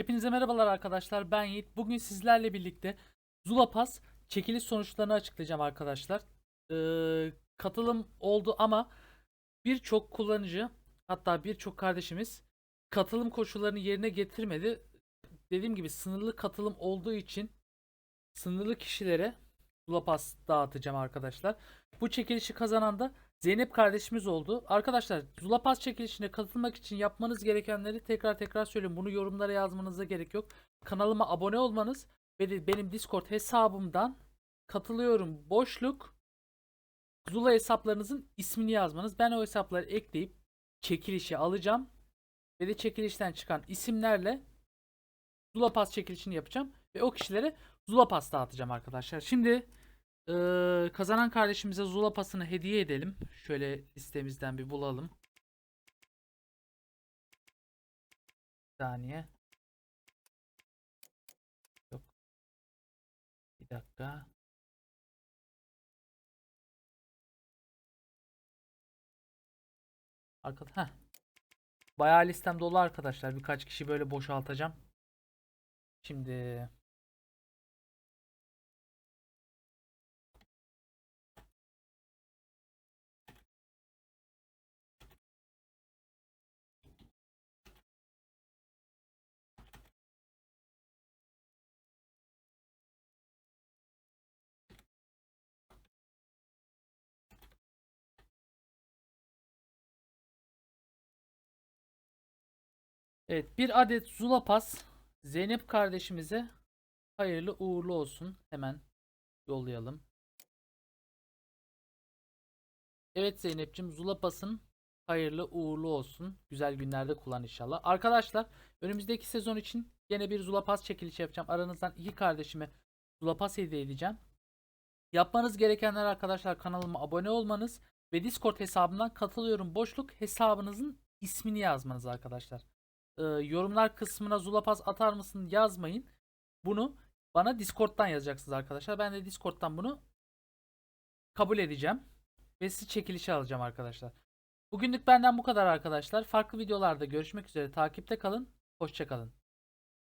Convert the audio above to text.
Hepinize merhabalar arkadaşlar. Ben Yiğit. Bugün sizlerle birlikte Zula Pass çekiliş sonuçlarını açıklayacağım arkadaşlar. Ee, katılım oldu ama birçok kullanıcı hatta birçok kardeşimiz katılım koşullarını yerine getirmedi. Dediğim gibi sınırlı katılım olduğu için sınırlı kişilere Zula Pass dağıtacağım arkadaşlar. Bu çekilişi kazanan da Zeynep kardeşimiz oldu. Arkadaşlar Zula Pass çekilişine katılmak için yapmanız gerekenleri tekrar tekrar söylüyorum. Bunu yorumlara yazmanıza gerek yok. Kanalıma abone olmanız ve benim Discord hesabımdan katılıyorum boşluk Zula hesaplarınızın ismini yazmanız. Ben o hesapları ekleyip çekilişi alacağım. Ve de çekilişten çıkan isimlerle Zula Pass çekilişini yapacağım. Ve o kişilere Zula Pass dağıtacağım arkadaşlar. Şimdi eee, kazanan kardeşimize Zula Pass'ını hediye edelim. Şöyle listemizden bir bulalım. Bir saniye. Yok. Bir dakika. Arkada heh. Bayağı listem dolu arkadaşlar. Birkaç kişi böyle boşaltacağım. Şimdi Evet bir adet Zula Pass Zeynep kardeşimize hayırlı uğurlu olsun. Hemen yollayalım. Evet Zeynep'ciğim Zula Pass'ın hayırlı uğurlu olsun. Güzel günlerde kullan inşallah. Arkadaşlar önümüzdeki sezon için yine bir Zula Pass çekilişi yapacağım. Aranızdan iki kardeşime Zula Pass hediye edeceğim. Yapmanız gerekenler arkadaşlar kanalıma abone olmanız ve Discord hesabımdan katılıyorum boşluk hesabınızın ismini yazmanız arkadaşlar. Ee, yorumlar kısmına Zulapaz atar mısın yazmayın. Bunu bana Discord'dan yazacaksınız arkadaşlar. Ben de Discord'dan bunu kabul edeceğim. Ve sizi çekilişe alacağım arkadaşlar. Bugünlük benden bu kadar arkadaşlar. Farklı videolarda görüşmek üzere. Takipte kalın. Hoşçakalın.